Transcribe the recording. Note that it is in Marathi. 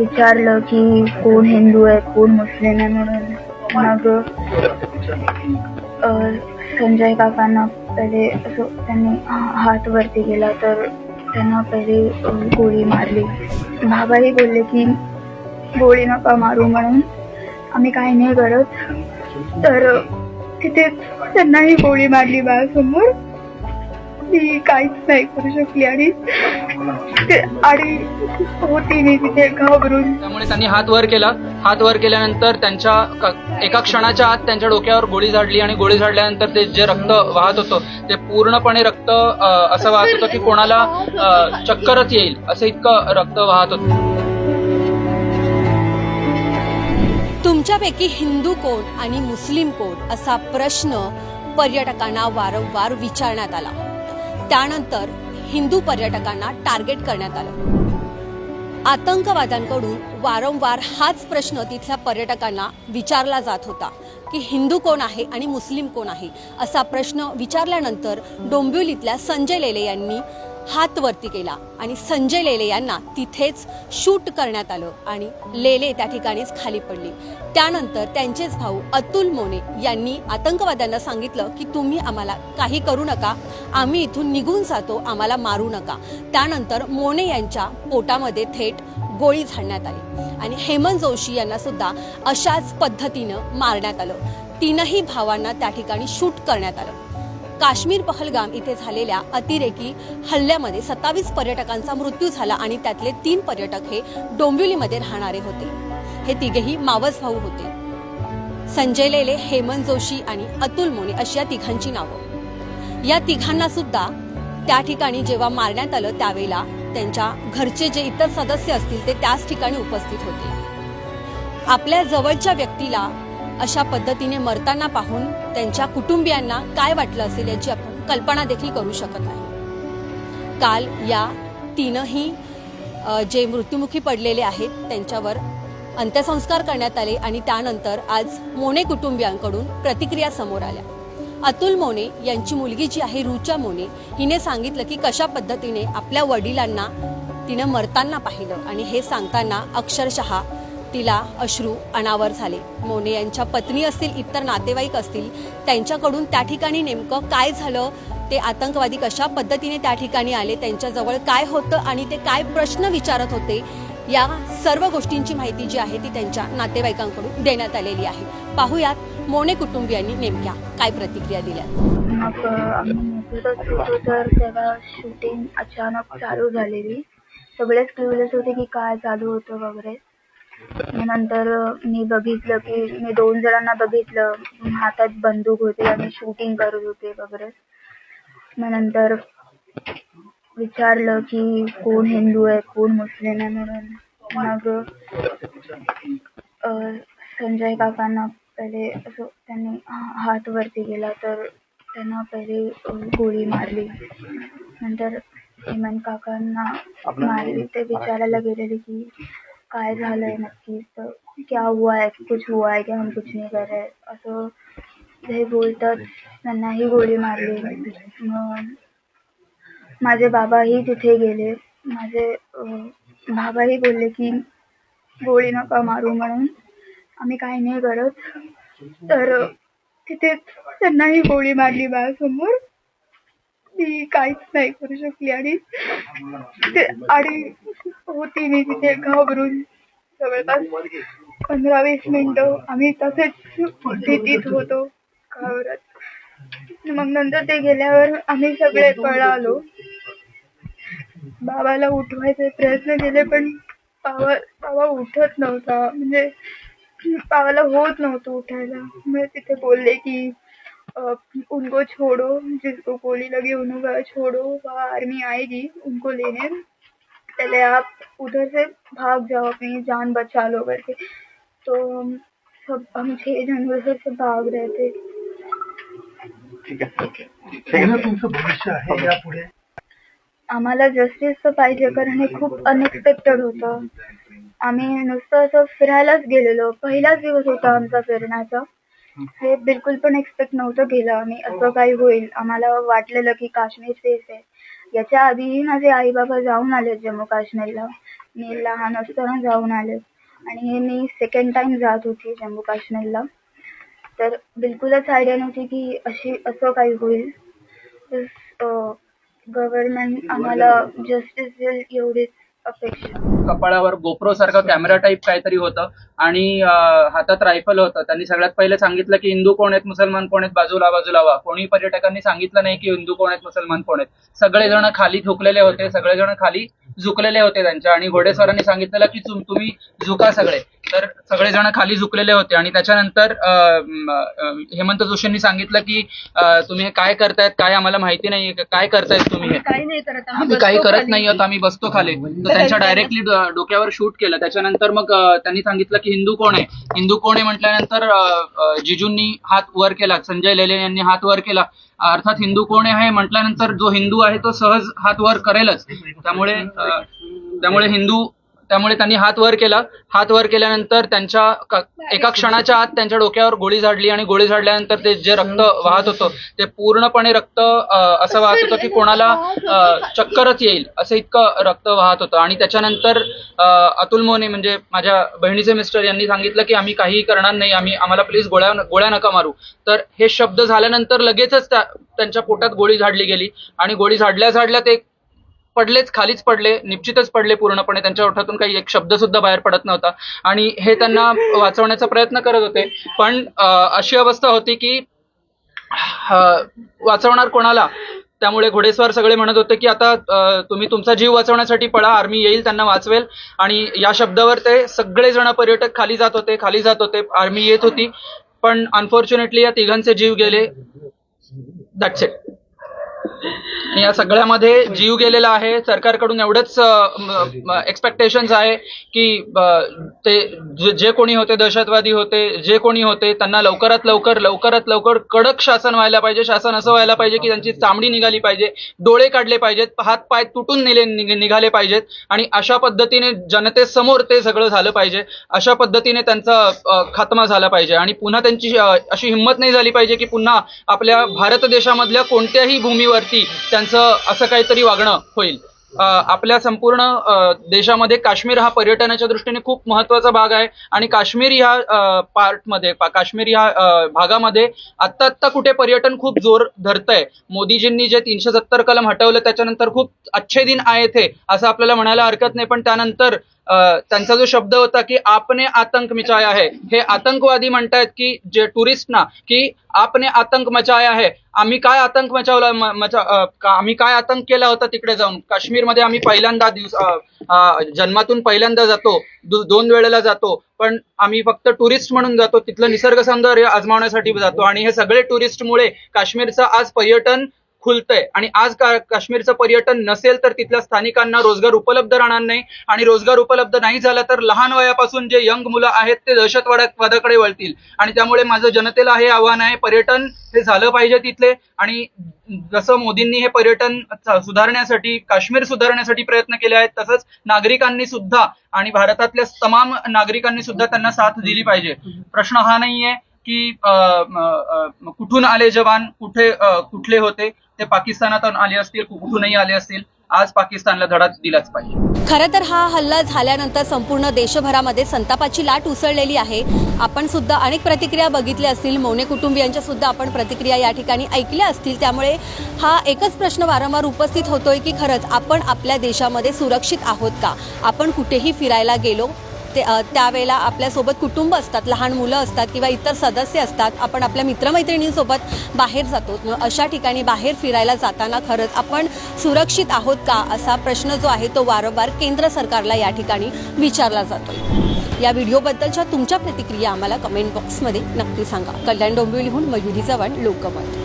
विचारलं की कोण हिंदू आहे कोण मुस्लिम आहे म्हणून. मग संजय काकांना पहिले असं त्यांनी हात वरती गेला तर त्यांना पहिले गोळी मारली. बाबाही बोलले की गोळी नका मारू म्हणून आम्ही काही नाही करत. तर तिथे त्यांनाही गोळी मारली माझ्यासमोर मी काहीच नाही करू शकली आणि ते- आणि होती मी तिथे घाबरून त्यामुळे त्यांनी हात वर केला. हात वर केल्यानंतर त्यांच्या क- एका क्षणाच्या आत त्यांच्या डोक्यावर गोळी झाडली आणि गोळी झाडल्यानंतर ते जे रक्त वाहत होतं ते पूर्णपणे रक्त अ, असं वाहत होतं की कोणाला अ, चक्करच येईल असं इतकं रक्त वाहत होतं. तुमच्यापैकी हिंदू कोण आणि मुस्लिम कोण असा प्रश्न पर्यटकांना वारंवार विचारण्यात आला. त्यानंतर हिंदू पर्यटकांना टार्गेट करण्यात आलं. आतंकवाद्यांकडून वारंवार हाच प्रश्न तिथल्या पर्यटकांना विचारला जात होता की हिंदू कोण आहे आणि मुस्लिम कोण आहे? असा प्रश्न विचारल्यानंतर डोंबिवलीतल्या संजय लेले यांनी हात वरती केला आणि संजय लेले यांना तिथेच शूट करण्यात आलं आणि लेले त्या ठिकाणीच खाली पडली. त्यानंतर त्यांचेच भाऊ अतुल मोने यांनी आतंकवाद्यांना सांगितलं की तुम्ही आम्हाला काही करू नका आम्ही इथून निघून जातो आम्हाला मारू नका. त्यानंतर मोने यांच्या पोटामध्ये थेट गोळी झाडण्यात आली आणि हेमंत जोशी यांना सुद्धा अशाच पद्धतीनं मारण्यात आलं. तीनही भावांना त्या ठिकाणी शूट करण्यात आलं. काश्मीर पहलगाम इथे झालेल्या अतिरेकी हल्ल्यामध्ये सत्तावीस पर्यटकांचा मृत्यू झाला आणि त्यातले तीन पर्यटक हे डोंबिवलीमध्ये राहणारे होते. हे तिघेही मावस भाऊ होते. संजय लेले हेमंत जोशी आणि अतुल मोने अशी या तिघांची नावं. या तिघांना सुद्धा त्या ठिकाणी जेव्हा मारण्यात आलं त्यावेळेला त्यांच्या घरचे जे इतर सदस्य असतील ते त्याच ठिकाणी उपस्थित होते. आपल्या जवळच्या व्यक्तीला अशा पद्धतीने मरताना पाहून त्यांच्या कुटुंबियांना काय वाटलं असेल याची आपण कल्पना देखील करू शकत नाही. काल या तीनही जे मृत्युमुखी पडलेले आहेत त्यांच्यावर अंत्यसंस्कार करण्यात आले आणि त्यानंतर आज मोने कुटुंबियांकडून प्रतिक्रिया समोर आल्या. अतुल मोने यांची मुलगी जी आहे रुचा मोने हिने सांगितलं की कशा पद्धतीने आपल्या वडिलांना तिनं मरताना पाहिलं आणि हे सांगताना अक्षरशः तिला अश्रू अनावर झाले. मोने यांच्या पत्नी असतील इतर नातेवाईक असतील त्यांच्याकडून त्या ठिकाणी नेमकं काय झालं ते आतंकवादी कशा पद्धतीने त्या ठिकाणी आले त्यांच्याजवळ काय होतं आणि ते काय प्रश्न विचारत होते या सर्व गोष्टींची माहिती जी आहे ती त्यांच्या नातेवाईकांकडून देण्यात आलेली आहे. पाहूयात मोने कुटुंबियांनी नेमक्या काय प्रतिक्रिया दिल्या. मग आम्ही होतो तर तेव्हा शूटिंग अचानक चालू झालेली. सगळेच क्युरियस होते की काय चालू होतं वगैरे. नंतर मी बघितलं की मी दोन जणांना बघितलं. हातात बंदूक होती आणि शूटिंग करत होते वगैरे. मग नंतर विचारलं की कोण हिंदू आहे कोण मुस्लिम आहे म्हणून. मग अ, संजय काकांना पहिले असं त्यांनी हात वरती केला तर त्यांना पहिले गोळी मारली. नंतर हेमंत काकांना मारली. ते विचारायला गेलेले की काय झालंय नक्की? तर क्या हुआ है? कुछ हुआ है क्या? हम कुछ नाही कर रहे। असं हे बोलतात. त्यांनाही गोळी मारली. मग माझे बाबाही तिथे गेले. माझे बाबाही बोलले की गोळी नका मारू म्हणून आम्ही काही नाही करत. तर तिथे त्यांनाही गोळी मारली माझ्यासमोर. ती काहीच नाही करू शकली. आणि ते आणि होती मी तिथे घाबरून जवळपास पंधरा वीस मिनिटं. आम्ही तसेच भीतीत होतो घाबरत. मग नंतर ते गेल्यावर आम्ही सगळे पळालो. बाबाला उठवायचे प्रयत्न केले पण बाबा बाबा उठत नव्हता. म्हणजे बाबाला होत नव्हतं उठायला. मग तिथे बोलले की अ, उनको छोड़ो जिसको गोली लगी उनको छोड़ो वहाँ आर्मी आएगी उनको लेने पहले आप उधर से भाग जाओ अपनी जान बचा लो करके। तो सब हम छह जन उधर से भाग रहे थे। ठीक आहे ओके पुढे तुमचं भविष्य आहे यापुढे आम्हाला जस्टिस पाहिजे कारण हे खूप अनएक्सपेक्टेड होतं। आम्ही नुसतं असं फिरायलाच गेलेलो. पहिलाच दिवस होता आमचा फिरण्याचा. हे बिलकुल पण एक्सपेक्ट नव्हतं केलं आम्ही. असं काही होईल. आम्हाला वाटलेलं की काश्मीर सेफ आहे. याच्या आधीही माझे आई बाबा जाऊन आले जम्मू काश्मीरला. मी लहान असताना जाऊन आले. आणि मी सेकंड टाइम जात होती जम्मू काश्मीरला. तर बिलकुलच आयडिया नव्हती की अशी असं काही होईल. गव्हर्नमेंट आम्हाला जस्टिस देईल एवढीच अपेक्षा. कपाळावर गोप्रो सारखं कॅमेरा टाईप काहीतरी होतं. आणि हातात रायफल होतं. त्यांनी सगळ्यात पहिले सांगितलं की हिंदू कोण आहेत मुसलमान कोण आहेत बाजूला बाजूला व्हा. कोणी पर्यटकांनी सांगितलं नाही की हिंदू कोण आहेत मुसलमान कोण आहेत. सगळेजण खाली झुकलेले होते सगळेजण खाली झुकलेले होते त्यांच्या. आणि घोडेस्वारांनी सांगितलेलं की तुम- तुम्ही झुका सगळे. तर सगळेजण खाली झुकलेले होते. आणि त्याच्यानंतर हेमंत जोशींनी सांगितलं की तुम्ही हे काय करतायत काय आम्हाला माहिती नाही काय करतायत तुम्ही हे? काही करत आम्ही काही करत नाही आहोत आम्ही बसतो खाली. तर त्यांच्या डायरेक्टली डोक्यावर शूट केलं. त्याच्यानंतर मग त्यांनी सांगितलं की हिंदू कोण? आहे हिंदू कोण आहे म्हटल्यानंतर जिजूंनी हात वर केला संजय लेले यांनी हात वर केला. अर्थात हिंदू कोण आहे म्हटल्यानंतर जो हिंदू आहे तो सहज हात वर करेलच. त्यामुळे त्यामुळे हिंदू त्यामुळे त्यांनी हात वर केला. हात वर केल्यानंतर त्यांच्या क- एका क्षणाच्या आत त्यांच्या डोक्यावर गोळी झाडली आणि गोळी झाडल्यानंतर ते जे रक्त वाहत होतं ते पूर्णपणे रक्त अं, असं वाहत होतं की कोणाला अं, चक्करच येईल असं इतकं रक्त वाहत होतं. आणि त्याच्यानंतर अं, अतुल मोने म्हणजे माझ्या बहिणीचे मिस्टर यांनी सांगितलं की आम्ही काहीही करणार नाही आम्ही आम्हाला प्लीज गोळ्या गोळ्या नका मारू. तर हे शब्द झाल्यानंतर लगेचच त्या त्यांच्या पोटात गोळी झाडली गेली. आणि गोळी झाडल्या झाडल्या ते पडलेच खालीच पडले निश्चितच पडले पूर्णपणे. त्यांच्या ओठातून काही एक शब्द सुद्धा बाहेर पडत नव्हता. आणि हे त्यांना वाचवण्याचा प्रयत्न करत होते. पण अशी अवस्था होती की वाचवणार कोणाला? त्यामुळे घोडेस्वार सगळे म्हणत होते की आता तुम्ही तुमचा जीव वाचवण्यासाठी पळा आर्मी येईल त्यांना वाचवेल. आणि या शब्दावर ते सगळेजण पर्यटक खाली जात होते खाली जात होते आर्मी येत होती. पण अनफॉर्च्युनेटली या तिघांचे जीव गेले. दॅट्स इट आणि या सगळ्यामध्ये जीव गेलेला आहे. सरकारकडून एवढंच एक्सपेक्टेशन्स आहे की ते जे- कोणी होते दहशतवादी होते जे कोणी होते त्यांना लवकरात लवकर लवकरात लवकर कडक शासन व्हायला पाहिजे. शासन असं व्हायला पाहिजे की त्यांची चामडी निघाली पाहिजे डोळे काढले पाहिजेत हात पाय तुटून नेले निघाले पाहिजेत. आणि अशा पद्धतीने जनतेसमोर ते सगळं झालं पाहिजे. अशा पद्धतीने त्यांचा खात्मा झाला पाहिजे. आणि पुन्हा त्यांची अशी हिंमत नाही झाली पाहिजे की पुन्हा आपल्या भारत देशामधल्या कोणत्याही भूमीवरती त्यांचं असं काहीतरी वागणं होईल. आपल्या संपूर्ण देशामध्ये काश्मीर हा पर्यटनाच्या दृष्टीने खूप महत्त्वाचा भाग आहे आणि काश्मीर ह्या पार्टमध्ये काश्मीर ह्या भागामध्ये आत्ता आत्ता कुठे पर्यटन खूप जोर धरतंय. मोदीजींनी जे तीनशे सत्तर कलम हटवलं त्याच्यानंतर खूप अच्छे दिन आहे थे असं आपल्याला म्हणायला हरकत नाही. पण त्यानंतर त्यांचा जो शब्द होता की आपने आतंक मिचाया है हे आतंकवादी म्हणतायत की जे टुरिस्टना की आपने आतंक मचाया है आम्ही काय आतंक मचावला मचा आम्ही काय आतंक केला होता तिकडे जाऊन? काश्मीरमध्ये आम्ही पहिल्यांदा दिवस जन्मातून पहिल्यांदा जातो दोन वेळेला जातो पण आम्ही फक्त टुरिस्ट म्हणून जातो तिथलं निसर्ग सौंदर्य आजमावण्यासाठी जातो आणि हे सगळे टुरिस्टमुळे काश्मीरचं आज पर्यटन खुलतंय. आणि आज का काश्मीरचं पर्यटन नसेल तर तिथल्या स्थानिकांना रोजगार उपलब्ध राहणार नाही. आणि रोजगार उपलब्ध नाही झाला तर लहान वयापासून जे यंग मुलं आहेत ते दहशतवादाकडे वळतील. आणि त्यामुळे माझं जनतेला हे आव्हान आहे पर्यटन हे झालं पाहिजे तिथले. आणि जसं मोदींनी हे पर्यटन सुधारण्यासाठी काश्मीर सुधारण्यासाठी प्रयत्न केले आहेत तसंच नागरिकांनी सुद्धा आणि भारतातल्या तमाम नागरिकांनी सुद्धा त्यांना साथ दिली पाहिजे. प्रश्न हा नाहीये की कुठून आले जवान? कुठे कुठले होते? ते पाकिस्तानातून आले असतील कुठूनही आले असतील आज पाकिस्तानला धडा दिलाच पाहिजे. खरं तर हा हल्ला झाल्यानंतर संपूर्ण देशभरामध्ये संतापाची लाट उसळलेली आहे. आपण सुद्धा अनेक प्रतिक्रिया बघितल्या असतील. मौने कुटुंबियांच्या सुद्धा आपण प्रतिक्रिया या ठिकाणी ऐकल्या असतील. त्यामुळे हा एकच प्रश्न वारंवार उपस्थित होतोय की खरंच आपण आपल्या देशामध्ये सुरक्षित आहोत का? आपण कुठेही फिरायला गेलो ते त्यावेळेला आपल्यासोबत कुटुंब असतात लहान मुलं असतात किंवा इतर सदस्य असतात आपण आपल्या मित्रमैत्रिणींसोबत बाहेर जातो. मग अशा ठिकाणी बाहेर फिरायला जाताना खरंच आपण सुरक्षित आहोत का असा प्रश्न जो आहे तो वारंवार केंद्र सरकारला या ठिकाणी विचारला जातो या व्हिडिओबद्दलच्या तुमच्या प्रतिक्रिया आम्हाला कमेंट बॉक्समध्ये नक्की सांगा. कल्याण डोंबिवलीहून मयुरी चव्हाण लोकमत.